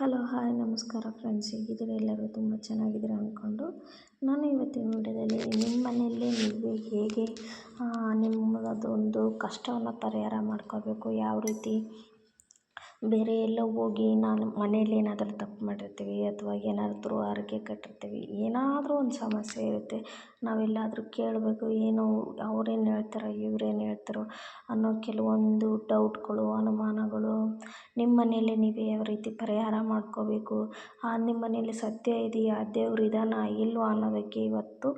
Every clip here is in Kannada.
ಹಲೋ, ಹಾಯ್, ನಮಸ್ಕಾರ ಫ್ರೆಂಡ್ಸ್ ಹೇಗಿದ್ದೀರಾ? ಎಲ್ಲರೂ ತುಂಬ ಚೆನ್ನಾಗಿದ್ದೀರಾ ಅಂದ್ಕೊಂಡು ನಾನು ಇವತ್ತಿನ ವಿಡಿಯೋದಲ್ಲಿ ನಿಮ್ಮ ಮನೆಯಲ್ಲಿ ನೀವು ಹೇಗೆ ನಿಮ್ಮದೊಂದು ಕಷ್ಟವನ್ನು ಪರಿಹಾರ ಮಾಡ್ಕೋಬೇಕು ಯಾವ ರೀತಿ ಬೇರೆ ಎಲ್ಲೋ ಹೋಗಿ ನಾನು ಮನೇಲಿ ಏನಾದರೂ ತಪ್ಪು ಮಾಡಿರ್ತೀವಿ ಅಥವಾ ಏನಾದರೂ ಹರಕೆ ಕಟ್ಟಿರ್ತೀವಿ, ಏನಾದರೂ ಒಂದು ಸಮಸ್ಯೆ ಇರುತ್ತೆ, ನಾವೆಲ್ಲಾದರೂ ಕೇಳಬೇಕು ಏನು, ಅವ್ರೇನು ಹೇಳ್ತಾರೋ, ಇವ್ರೇನು ಹೇಳ್ತಾರೋ ಅನ್ನೋ ಕೆಲವೊಂದು ಡೌಟ್ಗಳು, ಅನುಮಾನಗಳು ನಿಮ್ಮ ಮನೇಲಿ ನೀವೇ ಯಾವ ರೀತಿ ಪರಿಹಾರ ಮಾಡ್ಕೋಬೇಕು? ನಿಮ್ಮ ಮನೆಯಲ್ಲಿ ಸತ್ಯ ಇದೆಯಾ? ದೇವ್ರು ಇದ್ದಾನಾ? ಇಲ್ವಾ ಅನ್ನೋದಕ್ಕೆ ಇವತ್ತು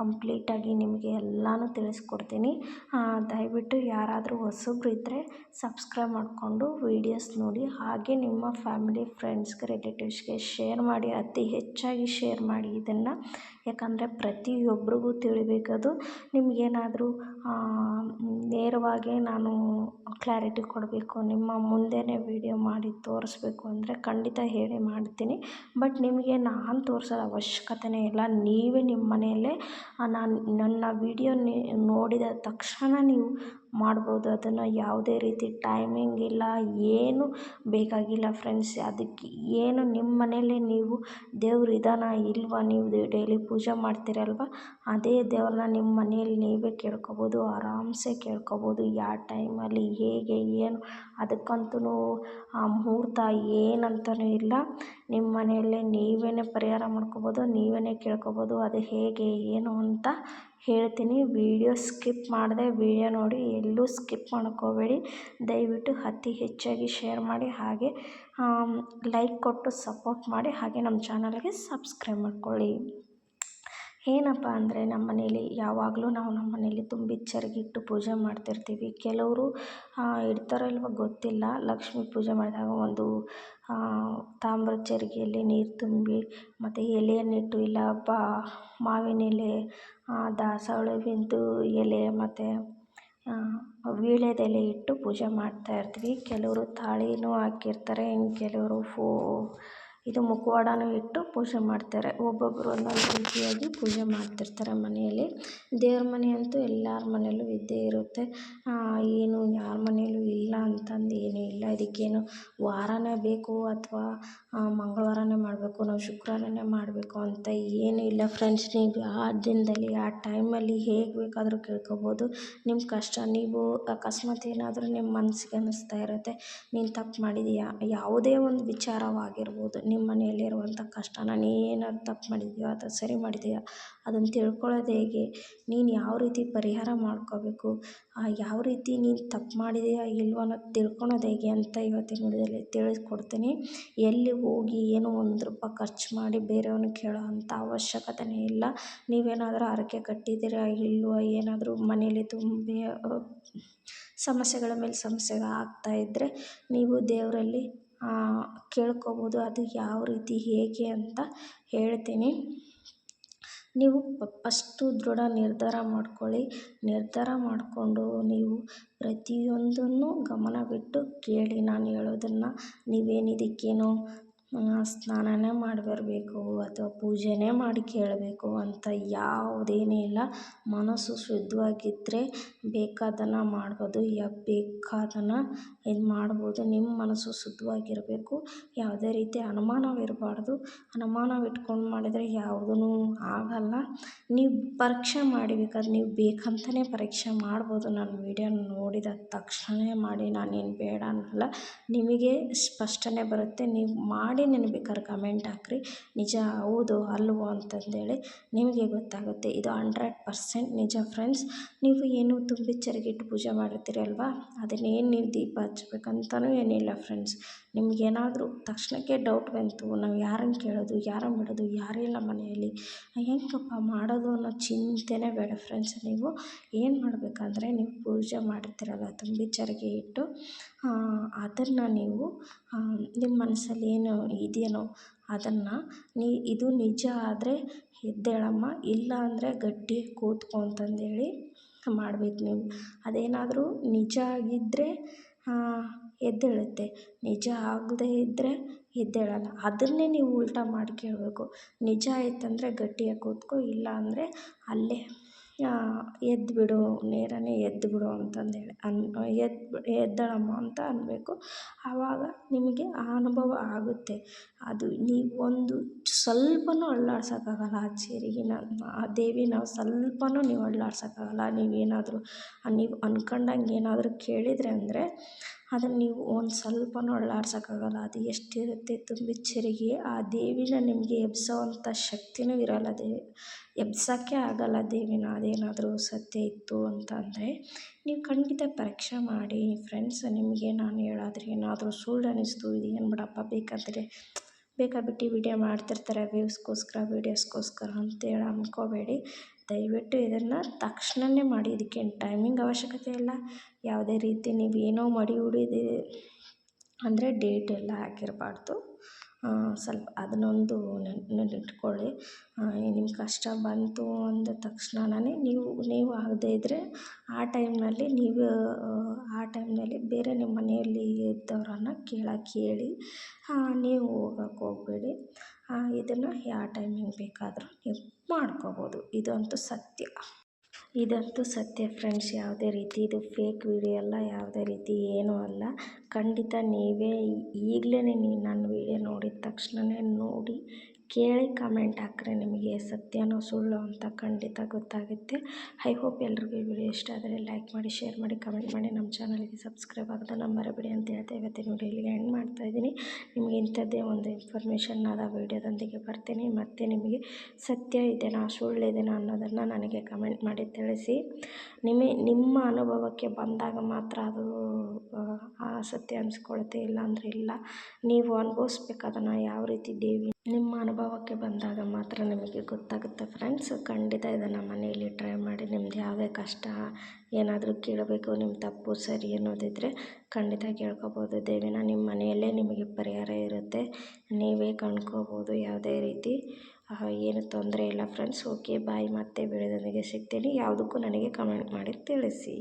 ಕಂಪ್ಲೀಟಾಗಿ ನಿಮಗೆ ಎಲ್ಲನೂ ತಿಳಿಸ್ಕೊಡ್ತೀನಿ. ದಯವಿಟ್ಟು ಯಾರಾದರೂ ಹೊಸಬ್ರು ಇದ್ದರೆ ಸಬ್ಸ್ಕ್ರೈಬ್ ಮಾಡಿಕೊಂಡು ವೀಡಿಯೋಸ್ ನೋಡಿ. ಹಾಗೆ ನಿಮ್ಮ ಫ್ಯಾಮಿಲಿ, ಫ್ರೆಂಡ್ಸ್ಗೆ, ರಿಲೇಟಿವ್ಸ್ಗೆ ಶೇರ್ ಮಾಡಿ. ಅತಿ ಹೆಚ್ಚಾಗಿ ಶೇರ್ ಮಾಡಿ ಇದನ್ನು. ಯಾಕಂದರೆ ಪ್ರತಿಯೊಬ್ಬರಿಗೂ ತಿಳಿಬೇಕದು. ನಿಮಗೇನಾದರೂ ನೇರವಾಗಿ ನಾನು ಕ್ಲಾರಿಟಿ ಕೊಡಬೇಕು, ನಿಮ್ಮ ಮುಂದೆನೇ ವೀಡಿಯೋ ಮಾಡಿ ತೋರಿಸ್ಬೇಕು ಅಂದರೆ ಖಂಡಿತ ಹೇಳಿ ಮಾಡ್ತೀನಿ. ಬಟ್ ನಿಮಗೆ ನಾನು ತೋರಿಸೋದು ಅವಶ್ಯಕತೆನೇ ಇಲ್ಲ. ನೀವೇ ನಿಮ್ಮ ಮನೆಯಲ್ಲೇ ನಾನು ನನ್ನ ವೀಡಿಯೋ ನೋಡಿದ ತಕ್ಷಣ ನೀವು ಮಾಡ್ಬೋದು. ಅದನ್ನು ಯಾವುದೇ ರೀತಿ ಟೈಮಿಂಗ್ ಇಲ್ಲ, ಏನು ಬೇಕಾಗಿಲ್ಲ ಫ್ರೆಂಡ್ಸ್ ಅದಕ್ಕೆ ಏನು ನಿಮ್ಮ ಮನೆಯಲ್ಲೇ ನೀವು ದೇವ್ರು ಇದಾನ ಇಲ್ವಾ? ನೀವು ಡೈಲಿ ಪೂಜೆ ಮಾಡ್ತೀರಲ್ವ? ಅದೇ ದೇವ್ರನ್ನ ನಿಮ್ಮ ಮನೆಯಲ್ಲಿ ನೀವೇ ಕೇಳ್ಕೊಬೋದು, ಆರಾಮ್ಸೆ ಕೇಳ್ಕೊಬೋದು. ಯಾವ ಟೈಮಲ್ಲಿ ಹೇಗೆ, ಏನು ಅದಕ್ಕಂತೂ ಮುಹೂರ್ತ ಏನಂತಲೂ ಇಲ್ಲ. ನಿಮ್ಮ ಮನೆಯಲ್ಲೇ ನೀವೇ ಪರಿಹಾರ ಮಾಡ್ಕೊಬೋದು ನೀವೇ ಕೇಳ್ಕೊಬೋದು, ಅದು ಹೇಗೆ, ಏನು ಅಂತ ಹೇಳ್ತೀನಿ. ವೀಡಿಯೋ ಸ್ಕಿಪ್ ಮಾಡದೆ ವೀಡಿಯೋ ನೋಡಿ, ಎಲ್ಲೂ ಸ್ಕಿಪ್ ಮಾಡ್ಕೋಬೇಡಿ. ದಯವಿಟ್ಟು ಅತಿ ಹೆಚ್ಚಾಗಿ ಶೇರ್ ಮಾಡಿ, ಹಾಗೆ ಲೈಕ್ ಕೊಟ್ಟು ಸಪೋರ್ಟ್ ಮಾಡಿ, ಹಾಗೆ ನಮ್ಮ ಚಾನಲ್ಗೆ ಸಬ್ಸ್ಕ್ರೈಬ್ ಮಾಡ್ಕೊಳ್ಳಿ. ಏನಪ್ಪ ಅಂದರೆ ನಮ್ಮ ಮನೇಲಿ ಯಾವಾಗಲೂ ನಾವು ನಮ್ಮ ಮನೇಲಿ ತುಂಬಿ ಚರಗಿಟ್ಟು ಪೂಜೆ ಮಾಡ್ತಿರ್ತೀವಿ. ಕೆಲವರು ಇಡ್ತಾರೋ ಇಲ್ಲವೋ ಗೊತ್ತಿಲ್ಲ. ಲಕ್ಷ್ಮೀ ಪೂಜೆ ಮಾಡಿದಾಗ ಒಂದು ತಾಮ್ರದ ಚರಿಗೆಯಲ್ಲಿ ನೀರು ತುಂಬಿ, ಮತ್ತು ಎಲೆಯನ್ನಿಟ್ಟು ಇಲ್ಲ ಬಾ, ಮಾವಿನ ಎಲೆ ದಾಸವಾಳವಿಂದು ಎಲೆ, ಮತ್ತು ವೀಳ್ಯದೆಲೆ ಇಟ್ಟು ಪೂಜೆ ಮಾಡ್ತಾಯಿರ್ತೀವಿ ಕೆಲವರು ತಾಳಿನೂ ಹಾಕಿರ್ತಾರೆ, ಇನ್ನು ಕೆಲವರು ಫೋ ಇದು ಮುಖವಾಡನೂ ಇಟ್ಟು ಪೂಜೆ ಮಾಡ್ತಾರೆ. ಒಬ್ಬೊಬ್ಬರು ಒಂದೊಂದು ರೀತಿಯಾಗಿ ಪೂಜೆ ಮಾಡ್ತಿರ್ತಾರೆ ಮನೆಯಲ್ಲಿ. ದೇವ್ರ ಮನೆ ಅಂತೂ ಎಲ್ಲರ ಮನೆಯಲ್ಲೂ ಇದ್ದೇ ಇರುತ್ತೆ. ಏನು ಯಾರ ಮನೆಯಲ್ಲೂ ಇಲ್ಲ ಅಂತಂದು ಏನೂ ಇಲ್ಲ. ಇದಕ್ಕೇನು ವಾರನೇ ಬೇಕು ಅಥವಾ ಮಂಗಳವಾರನೇ ಮಾಡಬೇಕು, ನಾವು ಶುಕ್ರವಾರನೇ ಮಾಡಬೇಕು ಅಂತ ಏನೂ ಇಲ್ಲ ಫ್ರೆಂಡ್ಸ್ ನೀವು ಆ ದಿನದಲ್ಲಿ, ಆ ಟೈಮಲ್ಲಿ ಹೇಗೆ ಬೇಕಾದರೂ ಕೇಳ್ಕೊಬೋದು. ನಿಮ್ಮ ಕಷ್ಟ, ನೀವು ಅಕಸ್ಮಾತ್ ಏನಾದರೂ ನಿಮ್ಮ ಮನಸ್ಸಿಗೆ ಅನ್ನಿಸ್ತಾ ಇರುತ್ತೆ. ನೀನು ತಪ್ಪು ಮಾಡಿದೀಯಾ? ಯಾವುದೇ ಒಂದು ವಿಚಾರವಾಗಿರ್ಬೋದು. ನಿಮ್ಮ ಮನೆಯಲ್ಲಿರುವಂಥ ಕಷ್ಟನ ನೀನಾಗಿ ತಪ್ಪು ಮಾಡಿದೀಯಾ ಅಥವಾ ಸರಿ ಮಾಡಿದೀಯಾ ಅದನ್ನು ತಿಳ್ಕೊಳ್ಳೋದು ಹೇಗೆ? ನೀನು ಯಾವ ರೀತಿ ಪರಿಹಾರ ಮಾಡ್ಕೋಬೇಕು? ಯಾವ ರೀತಿ ನೀನು ತಪ್ಪು ಮಾಡಿದೀಯಾ ಇಲ್ವೋ ಅನ್ನೋದು ತಿಳ್ಕೊಳೋದು ಹೇಗೆ ಅಂತ ಇವತ್ತಿನ ವಿಡಿಯೋದಲ್ಲಿ ತಿಳಿಸ್ಕೊಡ್ತೀನಿ. ಎಲ್ಲಿ ಹೋಗಿ ಏನೋ ಒಂದು ರೂಪಾಯಿ ಖರ್ಚು ಮಾಡಿ ಬೇರೆಯವ್ರನ್ನ ಕೇಳೋ ಅಂಥ ಅವಶ್ಯಕತೆನೇ ಇಲ್ಲ. ನೀವೇನಾದರೂ ಹರಕೆ ಕಟ್ಟಿದ್ದೀರಾ ಇಲ್ವೋ ಏನಾದರೂ ಮನೇಲಿ ತುಂಬಿ ಸಮಸ್ಯೆಗಳ ಮೇಲೆ ಸಮಸ್ಯೆಗಳು ಆಗ್ತಾಯಿದ್ದರೆ ನೀವು ದೇವರಲ್ಲಿ ಕೇಳ್ಕೊಬೋದು ಅದು ಯಾವ ರೀತಿ, ಹೇಗೆ ಅಂತ ಹೇಳ್ತೀನಿ. ನೀವು ಪಸ್ಟು ದೃಢ ನಿರ್ಧಾರ ಮಾಡ್ಕೊಳ್ಳಿ. ನಿರ್ಧಾರ ಮಾಡಿಕೊಂಡು ನೀವು ಪ್ರತಿಯೊಂದನ್ನು ಗಮನವಿಟ್ಟು ಕೇಳಿ. ನಾನು ಹೇಳೋದನ್ನು ನೀವೇನು ಇದಕ್ಕೇನು ಸ್ನಾನನೇ ಮಾಡಿ ಬರಬೇಕು ಅಥವಾ ಪೂಜೆನೇ ಮಾಡಿ ಕೇಳಬೇಕು ಅಂತ ಯಾವುದೇನೂ ಇಲ್ಲ. ಮನಸ್ಸು ಶುದ್ಧವಾಗಿದ್ದರೆ ಬೇಕಾದ್ದನ್ನು ಮಾಡ್ಬೋದು, ಯಾ ಬೇಕಾದ್ದನ್ನು ಇದು ಮಾಡ್ಬೋದು. ನಿಮ್ಮ ಮನಸ್ಸು ಶುದ್ಧವಾಗಿರಬೇಕು. ಯಾವುದೇ ರೀತಿ ಅನುಮಾನವಿರಬಾರ್ದು. ಅನುಮಾನವಿಟ್ಕೊಂಡು ಮಾಡಿದರೆ ಯಾವುದೂ ಆಗಲ್ಲ. ನೀವು ಪರೀಕ್ಷೆ ಮಾಡಬೇಕಾದ್ರೆ ನೀವು ಬೇಕಂತಲೇ ಪರೀಕ್ಷೆ ಮಾಡ್ಬೋದು. ನನ್ನ ವೀಡಿಯೋ ನೋಡಿದ ತಕ್ಷಣ ಮಾಡಿ, ನಾನೇನು ಬೇಡ ಅನ್ನಲ್ಲ. ನಿಮಗೆ ಸ್ಪಷ್ಟನೆ ಬರುತ್ತೆ. ನೀವು ಮಾಡಿ ನನಗೆ ಬೇಕಾದ್ರೆ ಕಮೆಂಟ್ ಹಾಕ್ರಿ. ನಿಜ ಹೌದು ಅಲ್ವೋ ಅಂತಂದೇಳಿ ನಿಮಗೆ ಗೊತ್ತಾಗುತ್ತೆ. ಇದು ಹಂಡ್ರೆಡ್ ಪರ್ಸೆಂಟ್ ನಿಜ ಫ್ರೆಂಡ್ಸ್ ನೀವು ಏನು ತುಂಬಿ ಚರಗಿಟ್ಟು ಪೂಜೆ ಮಾಡಿರ್ತೀರಿ ಅಲ್ವಾ? ಅದನ್ನೇನು ನೀವು ದೀಪ ಹಚ್ಬೇಕಂತನೂ ಏನಿಲ್ಲ ಫ್ರೆಂಡ್ಸ್ ನಿಮಗೇನಾದರೂ ತಕ್ಷಣಕ್ಕೆ ಡೌಟ್ ಬಂತು, ನಾವು ಯಾರನ್ನು ಕೇಳೋದು, ಯಾರನ್ನು ಬಿಡೋದು ಯಾರಿಲ್ಲ ಮನೆಯಲ್ಲಿ, ಹೆಂಗಪ್ಪ ಮಾಡೋದು ಅನ್ನೋ ಚಿಂತೆನೇ ಬೇಡ ಫ್ರೆಂಡ್ಸ್ ನೀವು ಏನು ಮಾಡಬೇಕಂದ್ರೆ ನೀವು ಪೂಜೆ ಮಾಡಿರ್ತೀರಲ್ಲ ತುಂಬಿ ಚರಿಗೆ ಇಟ್ಟು ಅದನ್ನು ನೀವು ನಿಮ್ಮ ಮನಸ್ಸಲ್ಲಿ ಏನು ಇದೆಯೋ ಅದನ್ನು ನೀ, ಇದು ನಿಜ ಆದರೆ ಎದ್ದೇಳಮ್ಮ, ಇಲ್ಲ ಅಂದರೆ ಗಟ್ಟಿ ಕೂತ್ಕೊ ಅಂತಂದೇಳಿ ಮಾಡ್ಬೇಕು ನೀವು. ಅದೇನಾದರೂ ನಿಜ ಆಗಿದ್ದರೆ ಎದ್ದೇಳುತ್ತೆ. ನಿಜ ಆಗದೇ ಇದ್ದರೆ ಎದ್ದೇಳಲ್ಲ. ಅದನ್ನೇ ನೀವು ಉಲ್ಟಾ ಮಾಡಿ ಕೇಳಬೇಕು. ನಿಜ ಆಯ್ತಂದರೆ ಗಟ್ಟಿಯಾಗಿ ಕೂತ್ಕೋ, ಇಲ್ಲ ಅಂದರೆ ಅಲ್ಲೇ ಎದ್ದು ಬಿಡು, ನೇರನೇ ಎದ್ದು ಬಿಡು ಅಂತಂದೇಳಿ. ಅನ್, ಎದ್ದು ಎದ್ದೇಳಮ್ಮ ಅಂತ ಅನ್ನಬೇಕು ಆವಾಗ ನಿಮಗೆ ಆ ಅನುಭವ ಆಗುತ್ತೆ. ಅದು ನೀವು ಒಂದು ಸ್ವಲ್ಪನೂ ಅಲ್ಲಾಡ್ಸೋಕ್ಕಾಗಲ್ಲ ಆ ಚೇರಿಗೆನ ಆ ದೇವಿನ ಸ್ವಲ್ಪನೂ ನೀವು ಅಳ್ಳಾಡ್ಸೋಕ್ಕಾಗಲ್ಲ. ನೀವೇನಾದರೂ ನೀವು ಅನ್ಕೊಂಡಂಗೆ ಏನಾದರೂ ಕೇಳಿದರೆ ಅಂದರೆ ಅದನ್ನು ನೀವು ಒಂದು ಸ್ವಲ್ಪನೂ ಅಲ್ಲಾಡ್ಸೋಕ್ಕಾಗಲ್ಲ ಅದು ಎಷ್ಟಿರುತ್ತೆ ತುಂಬಿ ಚರಿಗೆ, ಆ ದೇವಿನ ನಿಮಗೆ ಎಬ್ಸೋವಂಥ ಶಕ್ತಿನೂ ಇರೋಲ್ಲ ದೇವಿ. ಎಬ್ಸೋಕ್ಕೆ ಆಗೋಲ್ಲ ದೇವಿನ, ಅದೇನಾದರೂ ಸತ್ಯ ಇತ್ತು ಅಂತ ಅಂದರೆ ನೀವು ಖಂಡಿತ ಪರೀಕ್ಷೆ ಮಾಡಿ ಫ್ರೆಂಡ್ಸ್ ನಿಮಗೆ ನಾನು ಹೇಳಾದ್ರೆ ಏನಾದರೂ ಸುಳ್ಳು ಅನ್ನಿಸ್ತು ಏನು ಬಿಡಪ್ಪ ಬೇಕಾದರೆ ಬೇಕಾಬಿಟ್ಟು ವೀಡಿಯೋ ಮಾಡ್ತಿರ್ತಾರೆ ವ್ಯೂಸ್ಗೋಸ್ಕರ ವೀಡಿಯೋಸ್ಗೋಸ್ಕರ ಅಂತೇಳಿ ಅಂದ್ಕೋಬೇಡಿ ದಯವಿಟ್ಟು ಇದನ್ನು ತಕ್ಷಣನೇ ಮಾಡಿ. ಇದಕ್ಕೇನು ಟೈಮಿಂಗ್ ಅವಶ್ಯಕತೆ ಇಲ್ಲ. ಯಾವುದೇ ರೀತಿ ನೀವು ಏನೋ ಮಡಿ ಉಡಿದು ಅಂದರೆ ಡೇಟ್ ಎಲ್ಲ ಹಾಕಿರಬಾರ್ದು. ಸ್ವಲ್ಪ ಅದನ್ನೊಂದು ನೆನಪಿಟ್ಕೊಳ್ಳಿ. ನಿಮ್ಮ ಕಷ್ಟ ಬಂತು ಅಂದ ತಕ್ಷಣನೇ ನೀವು ನೀವು ಆಗದೇ ಇದ್ದರೆ ಆ ಟೈಮ್ನಲ್ಲಿ ನೀವು, ಆ ಟೈಮ್ನಲ್ಲಿ ಬೇರೆ ನಿಮ್ಮ ಮನೆಯಲ್ಲಿ ಇದ್ದವರನ್ನ ಕೇಳಕ್ಕೆ ಹೇಳಿ. ನೀವು ಹೋಗಕ್ಕೆ ಹೋಗಬೇಡಿ. ಇದನ್ನು ಯಾವ ಟೈಮಿಂಗ್ ಬೇಕಾದರೂ ನೀವು ಮಾಡ್ಕೋಬೋದು. ಇದಂತೂ ಸತ್ಯ. ಇದಂತೂ ಸತ್ಯ ಫ್ರೆಂಡ್ಸ್, ಯಾವುದೇ ರೀತಿ ಇದು ಫೇಕ್ ವಿಡಿಯೋ ಅಲ್ಲ, ಯಾವುದೇ ರೀತಿ ಏನೂ ಅಲ್ಲ. ಖಂಡಿತ ನೀವೇ ಈಗಲೇ ನೀವು ನನ್ನ ವಿಡಿಯೋ ನೋಡಿದ ತಕ್ಷಣವೇ ನೋಡಿ ಕೇಳಿ ಕಮೆಂಟ್ ಹಾಕ್ರೆ ನಿಮಗೆ ಸತ್ಯನೋ ಸುಳ್ಳು ಅಂತ ಖಂಡಿತ ಗೊತ್ತಾಗುತ್ತೆ. ಐ ಹೋಪ್ ಎಲ್ರಿಗೂ ಈ ವಿಡಿಯೋ ಇಷ್ಟ ಆದರೆ ಲೈಕ್ ಮಾಡಿ ಶೇರ್ ಮಾಡಿ ಕಮೆಂಟ್ ಮಾಡಿ. ನಮ್ಮ ಚಾನಲ್ಗೆ ಸಬ್ಸ್ಕ್ರೈಬ್ ಆಗೋದನ್ನು ಮರಬೇಡಿ ಅಂತ ಹೇಳ್ತಾ ಇವತ್ತಿನ ವಿಡಿಯೋ ಇಲ್ಲಿಗೆ ಎಂಡ್ ಮಾಡ್ತಾಯಿದ್ದೀನಿ ನಿಮಗೆ ಇಂಥದ್ದೇ ಒಂದು ಇನ್ಫಾರ್ಮೇಷನ್ ಆದ ವಿಡಿಯೋದೊಂದಿಗೆ ಬರ್ತೀನಿ. ಮತ್ತು ನಿಮಗೆ ಸತ್ಯ ಇದೆನಾ, ಸುಳ್ಳು ಇದೆಯಾ ಅನ್ನೋದನ್ನು ನನಗೆ ಕಮೆಂಟ್ ಮಾಡಿ ತಿಳಿಸಿ. ನಿಮಗೆ ನಿಮ್ಮ ಅನುಭವಕ್ಕೆ ಬಂದಾಗ ಮಾತ್ರ ಅದು ಸತ್ಯ ಅನಿಸ್ಕೊಳುತ್ತೆ. ಇಲ್ಲಾಂದರೆ ಇಲ್ಲ. ನೀವು ಅನುಭವಿಸ್ಬೇಕು ಯಾವ ರೀತಿ ದೇವಿ ನಿಮ್ಮ ಅನುಭವಕ್ಕೆ ಬಂದಾಗ ಮಾತ್ರ ನಿಮಗೆ ಗೊತ್ತಾಗುತ್ತೆ ಫ್ರೆಂಡ್ಸ್ ಖಂಡಿತ ಇದನ್ನು ಮನೆಯಲ್ಲಿ ಟ್ರೈ ಮಾಡಿ ನಿಮ್ದು ಯಾವುದೇ ಕಷ್ಟ ಏನಾದರೂ ಕೇಳಬೇಕು ನಿಮ್ಮ ತಪ್ಪು ಸರಿ ಅನ್ನೋದಿದ್ದರೆ ಖಂಡಿತ ಕೇಳ್ಕೊಬೋದು. ದೇವಿನ ನಿಮ್ಮ ಮನೆಯಲ್ಲೇ ನಿಮಗೆ ಪರಿಹಾರ ಇರುತ್ತೆ. ನೀವೇ ಕಂಡ್ಕೋಬೋದು ಯಾವುದೇ ರೀತಿ. ಏನು ತೊಂದರೆ ಇಲ್ಲ ಫ್ರೆಂಡ್ಸ್ ಓಕೆ ಬಾಯ್ ಮತ್ತೆ ಬೆಳೆದೊಂದಿಗೆ ಸಿಗ್ತೀನಿ. ಯಾವುದಕ್ಕೂ ನನಗೆ ಕಮೆಂಟ್ ಮಾಡಿ ತಿಳಿಸಿ.